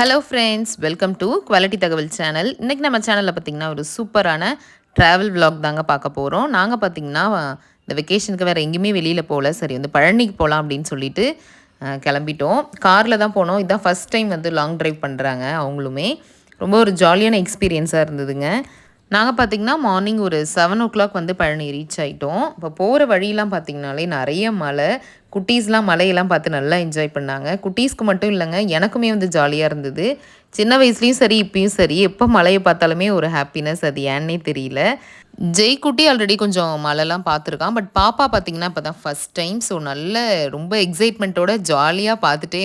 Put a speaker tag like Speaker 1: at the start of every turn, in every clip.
Speaker 1: Hello friends welcome to quality தகவல் channel இன்றைக்கி நம்ம சேனலில் பார்த்திங்கன்னா ஒரு சூப்பரான ட்ராவல் vlog தாங்க பார்க்க போகிறோம் நாங்கள் பார்த்திங்கன்னா இந்த வெக்கேஷனுக்கு வேறு எங்கேயுமே வெளியில் போகல. சரி வந்து பழனிக்கு போகலாம் அப்படின்னு சொல்லிட்டு கிளம்பிட்டோம். காரில் தான் போனோம். இதான் ஃபஸ்ட் டைம் வந்து லாங் ட்ரைவ் பண்ணுறாங்க அவங்களுமே. ரொம்ப ஒரு ஜாலியான எக்ஸ்பீரியன்ஸாக இருந்ததுங்க. நாங்கள் பார்த்திங்கன்னா மார்னிங் ஒரு செவன் ஓ கிளாக் வந்து பழனி ரீச் ஆகிட்டோம் இப்போ போகிற வழியெலாம் பார்த்திங்கனாலே நிறைய மலை குட்டீஸ்லாம் மலையெல்லாம் பார்த்து நல்லா என்ஜாய் பண்ணாங்க. குட்டீஸ்க்கு மட்டும் இல்லைங்க எனக்குமே வந்து ஜாலியாக இருந்தது. சின்ன வயசுலேயும் சரி இப்பயும் சரி எப்போ மலையை பார்த்தாலுமே ஒரு ஹாப்பினஸ் அது ஏன்னே தெரியல. ஜெய்குட்டி ஆல்ரெடி கொஞ்சம் மலைலாம் பார்த்துருக்கான். பட் பாப்பா பார்த்திங்கன்னா இப்போ தான் ஃபஸ்ட் டைம் ஸோ நல்ல ரொம்ப எக்ஸைட்மெண்ட்டோட ஜாலியாக பார்த்துட்டே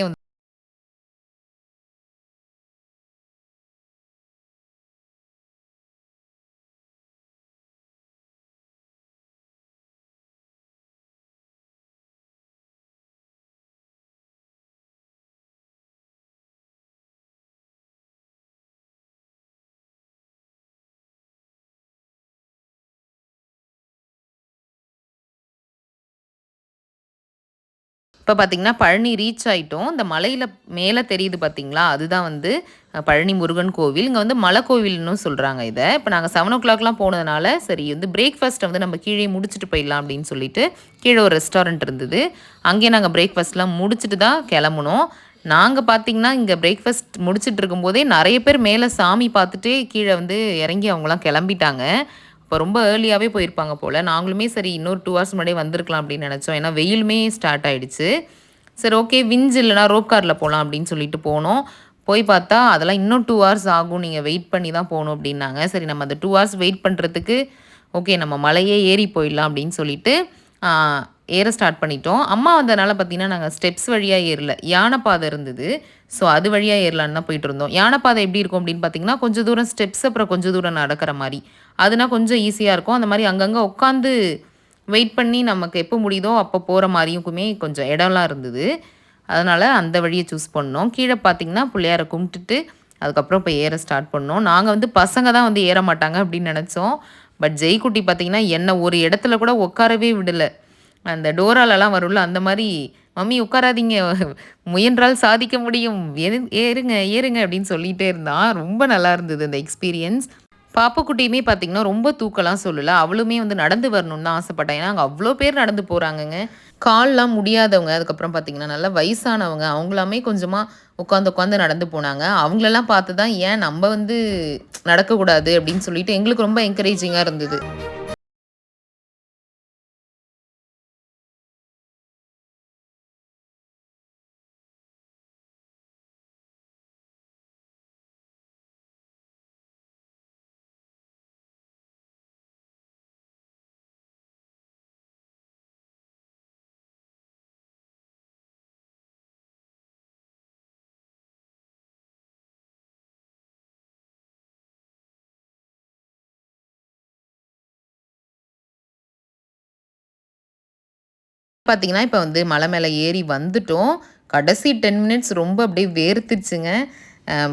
Speaker 1: இப்போ பார்த்திங்கன்னா பழனி ரீச் ஆகிட்டோம் இந்த மலையில் மேலே தெரியுது பார்த்தீங்களா அதுதான் வந்து பழனி முருகன் கோவில். இங்கே வந்து மலை கோவில்னு சொல்கிறாங்க இதை. இப்போ நாங்கள் செவன் ஓ கிளாக்லாம் போனதுனால சரி வந்து பிரேக்ஃபாஸ்ட்டை வந்து நம்ம கீழே முடிச்சுட்டு போயிடலாம் அப்படின்னு சொல்லிட்டு கீழே ஒரு ரெஸ்டாரண்ட் இருந்தது. அங்கேயே நாங்கள் பிரேக்ஃபாஸ்ட்லாம் முடிச்சுட்டு தான் கிளம்புனோம். நாங்கள் பார்த்தீங்கன்னா இங்கே பிரேக்ஃபாஸ்ட் முடிச்சிட்டு இருக்கும்போதே நிறைய பேர் மேலே சாமி பார்த்துட்டு கீழே வந்து இறங்கி அவங்களாம் கிளம்பிட்டாங்க. இப்போ ரொம்ப ஏர்லியாகவே போயிருப்பாங்க போல். நாங்களுமே சரி இன்னொரு டூ ஹவர்ஸ் முன்னாடியே வந்திருக்கலாம் அப்படின்னு நினச்சோம். ஏன்னா வெயிலுமே ஸ்டார்ட் ஆகிடுச்சு சரி ஓகே விஞ்ச் இல்லைனா ரோப் காரில் போகலாம் அப்படின்னு சொல்லிட்டு போனோம். போய் பார்த்தா அதெல்லாம் இன்னும் டூ ஹவர்ஸ் ஆகும். நீங்கள் வெயிட் பண்ணி தான் போகணும் அப்படின்னாங்க. சரி நம்ம அந்த டூ ஹவர்ஸ் வெயிட் பண்ணுறதுக்கு ஓகே நம்ம மலையே ஏறி போயிடலாம் அப்படின்னு சொல்லிட்டு ஏற ஸ்டார்ட் பண்ணிட்டோம். அம்மா வந்ததுனால பார்த்தீங்கன்னா நாங்கள் ஸ்டெப்ஸ் வழியாக ஏறல. யானைப்பாதை இருந்தது. ஸோ அது வழியாக ஏறலான்னு தான் போயிட்டு இருந்தோம். யானைப்பாதை எப்படி இருக்கும் அப்படின்னு பார்த்தீங்கன்னா கொஞ்சம் தூரம் ஸ்டெப்ஸ் அப்புறம் கொஞ்சம் தூரம் நடக்கிற மாதிரி. அதுனா கொஞ்சம் ஈஸியாக இருக்கும். அந்த மாதிரி அங்கங்கே உட்காந்து வெயிட் பண்ணி நமக்கு எப்போ முடியுதோ அப்போ போகிற மாதிரியுமே கொஞ்சம் இடம்லாம் இருந்தது. அதனால் அந்த வழியை சூஸ் பண்ணோம். கீழே பார்த்தீங்கன்னா பிள்ளையாரை கும்பிட்டுட்டு அதுக்கப்புறம் இப்போ ஏற ஸ்டார்ட் பண்ணோம். நாங்கள் வந்து பசங்க தான் வந்து ஏற மாட்டாங்க அப்படின்னு நினச்சோம். பட் ஜெய்குட்டி பார்த்தீங்கன்னா என்னை ஒரு இடத்துல கூட உட்காரவே விடலை. அந்த டோராலெல்லாம் வரும்ல அந்த மாதிரி மம்மி உட்காராதீங்க. முயன்றால் சாதிக்க முடியும். ஏறு- ஏறுங்க ஏறுங்க அப்படின்னு சொல்லிகிட்டே இருந்தான் ரொம்ப நல்லா இருந்தது அந்த எக்ஸ்பீரியன்ஸ் பாப்பக்குட்டியுமே பார்த்தீங்கன்னா ரொம்ப தூக்கலாம் சொல்லலை. அவளுமே வந்து நடந்து வரணும்னு தான் ஆசைப்பட்டேன் ஏன்னா அங்கே அவ்வளோ பேர் நடந்து போகிறாங்கங்க கால்லாம் முடியாதவங்க. அதுக்கப்புறம் பார்த்தீங்கன்னா நல்லா வயசானவங்க. அவங்களாமே கொஞ்சமாக உட்காந்து உட்காந்து நடந்து போனாங்க. அவங்களெல்லாம் பார்த்து தான் ஏன் நம்ம வந்து நடக்கக்கூடாது? அப்படின்னு சொல்லிட்டு எங்களுக்கு ரொம்ப என்கரேஜிங்காக இருந்தது. பார்த்தீங்கன்னா இப்போ வந்து மலை மேலே ஏறி வந்துட்டோம். கடைசி டென் மினிட்ஸ் ரொம்ப அப்படியே வேர்த்துச்சுங்க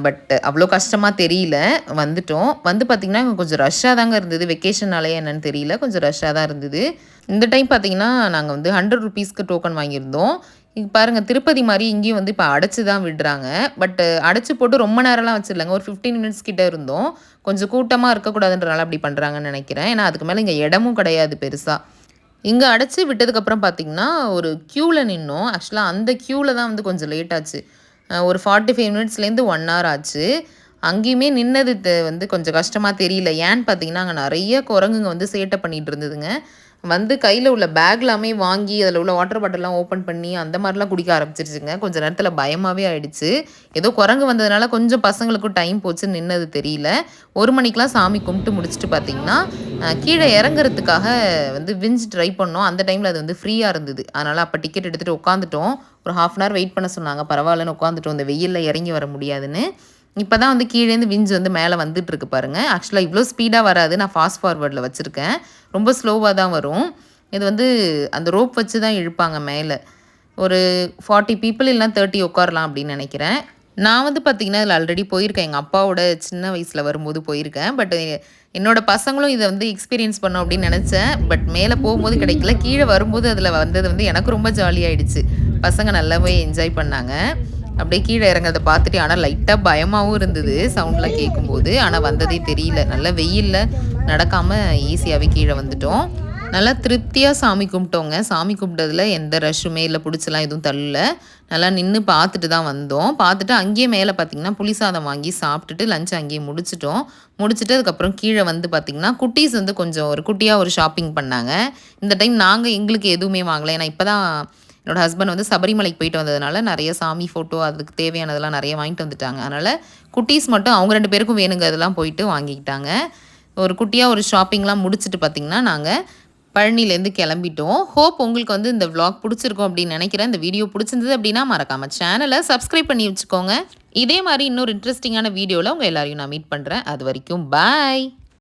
Speaker 1: பட் அவ்வளோ கஷ்டமாக தெரியல. வந்துட்டோம். வந்து பார்த்திங்கன்னா கொஞ்சம் ரஷ்ஷாக தாங்க இருந்தது. வெக்கேஷனாலே என்னன்னு தெரியல. கொஞ்சம் ரஷ்ஷாக தான் இருந்தது. இந்த டைம் பார்த்தீங்கன்னா நாங்கள் வந்து ஹண்ட்ரட் ருபீஸ்க்கு டோக்கன் வாங்கியிருந்தோம். இங்கே பாருங்கள் திருப்பதி மாதிரி இங்கேயும் வந்து இப்போ அடைச்சி தான் விடுறாங்க. பட் அடைச்சி போட்டு ரொம்ப நேரம்லாம் வச்சிடலாங்க. ஒரு ஃபிஃப்டீன் மினிட்ஸ் கிட்ட இருந்தோம். கொஞ்சம் கூட்டமாக இருக்கக்கூடாதுன்றனால அப்படி பண்ணுறாங்கன்னு நினைக்கிறேன். ஏன்னா அதுக்கு மேலே இங்கே இடமும் கிடையாது பெருசாக இங்கே அடைச்சி விட்டதுக்கப்புறம் பார்த்தீங்கன்னா ஒரு க்யூவில் நின்னோம். ஆக்சுவலாக அந்த க்யூவில் தான் வந்து கொஞ்சம் லேட் ஆச்சு. ஒரு ஃபார்ட்டி ஃபைவ் மினிட்ஸ்லேருந்து ஒன் ஹவர் ஆச்சு. அங்கேயுமே நின்னது வந்து கொஞ்சம் கஷ்டமாக தெரியல. ஏன்னு பார்த்தீங்கன்னா அங்கே நிறைய குரங்குங்க வந்து சேட்டை பண்ணிகிட்டு இருந்ததுங்க. வந்து கையில் உள்ள பேக் எல்லாமே வாங்கி அதில் உள்ள வாட்டர் பாட்டில்லாம் ஓப்பன் பண்ணி அந்த மாதிரிலாம் குடிக்க ஆரம்பிச்சிருச்சுங்க. கொஞ்சம் நேரத்தில் பயமாகவே ஆயிடுச்சு. ஏதோ குரங்கு வந்ததுனால கொஞ்சம் பசங்களுக்கும் டைம் போச்சு நின்னது தெரியல. ஒரு மணிக்கெலாம் சாமி கும்பிட்டு முடிச்சுட்டு பார்த்தீங்கன்னா கீழே இறங்குறதுக்காக வந்து விஞ்சு ட்ரை பண்ணோம். அந்த டைமில் அது வந்து ஃப்ரீயாக இருந்தது. அதனால் அப்போ டிக்கெட் எடுத்துகிட்டு உட்காந்துட்டோம் ஒரு ஹாஃப் அன் ஹவர் வெயிட் பண்ண சொன்னாங்க. பரவாயில்லன்னு உட்காந்துட்டோம் இந்த வெயிலில் இறங்கி வர முடியாதுன்னு. இப்போ தான் வந்து கீழேருந்து விஞ்ச் வந்து மேலே வந்துட்டு இருக்கு பாருங்க ஆக்சுவலாக இவ்வளோ ஸ்பீடாக வராது. நான் ஃபாஸ்ட் ஃபார்வர்டில் வச்சுருக்கேன். ரொம்ப ஸ்லோவாக தான் வரும். இது வந்து அந்த ரோப் வச்சு தான் இழுப்பாங்க மேலே. ஒரு ஃபார்ட்டி பீப்புள் இல்லைனா தேர்ட்டி உட்காரலாம் அப்படின்னு நினைக்கிறேன். நான் வந்து பார்த்திங்கன்னா இதில் ஆல்ரெடி போயிருக்கேன். எங்கள் அப்பாவோட சின்ன வயசில் வரும்போது போயிருக்கேன். பட் என்னோடய பசங்களும் இதை வந்து எக்ஸ்பீரியன்ஸ் பண்ணோம் அப்படின்னு நினச்சேன். பட் மேலே போகும்போது கிடைக்கல. கீழே வரும்போது அதில் வந்தது வந்து எனக்கு ரொம்ப ஜாலியாகிடுச்சு பசங்க நல்லாவே என்ஜாய் பண்ணாங்க. அப்படியே கீழே இறங்குறத பார்த்துட்டு ஆனால் லைட்டாக பயமாகவும் இருந்தது சவுண்ட்லாம் கேட்கும்போது ஆனால் வந்ததே தெரியல. நல்லா வெயிலில் நடக்காமல் ஈஸியாகவே கீழே வந்துட்டோம். நல்லா திருப்தியாக சாமி கும்பிட்டோங்க. சாமி கும்பிட்டதில் எந்த ரஷ்ஷுமே இல்லை. பிடிச்சலாம் எதுவும் தள்ளல. நல்லா நின்று பார்த்துட்டு தான் வந்தோம். பார்த்துட்டு அங்கேயே மேலே பார்த்திங்கன்னா புளி சாதம் வாங்கி சாப்பிட்டுட்டு லஞ்ச் அங்கேயே முடிச்சிட்டோம். முடிச்சுட்டு அதுக்கப்புறம் கீழே வந்து பார்த்திங்கன்னா குட்டீஸ் வந்து கொஞ்சம் ஒரு குட்டியாக ஒரு ஷாப்பிங் பண்ணாங்க. இந்த டைம் நாங்கள் எங்களுக்கு எதுவுமே வாங்கலை. ஏன்னா இப்போ தான் என்னோடய ஹஸ்பண்ட் வந்து சபரிமலைக்கு போயிட்டு வந்ததுனால நிறைய சாமி ஃபோட்டோ அதுக்கு தேவையானதெல்லாம் நிறைய வாங்கிட்டு வந்துட்டாங்க. அதனால் குட்டீஸ் மட்டும் அவங்க ரெண்டு பேருக்கும் வேணுங்க அதெல்லாம் போயிட்டு வாங்கிக்கிட்டாங்க. ஒரு குட்டியாக ஒரு ஷாப்பிங்லாம் முடிச்சுட்டு பார்த்திங்கன்னா நாங்கள் பழனிலேருந்து கிளம்பிட்டோம். ஹோப் உங்களுக்கு வந்து இந்த விளாக் பிடிச்சிருக்கும் அப்படின்னு நினைக்கிறேன். இந்த வீடியோ பிடிச்சிருந்தது அப்படின்னா மறக்காமல் சேனலை சப்ஸ்கிரைப் பண்ணி வச்சுக்கோங்க. இதே மாதிரி இன்னொரு இன்ட்ரெஸ்டிங்கான வீடியோவில் உங்கள் எல்லாரையும் நான் மீட் பண்ணுறேன் அது வரைக்கும் பாய்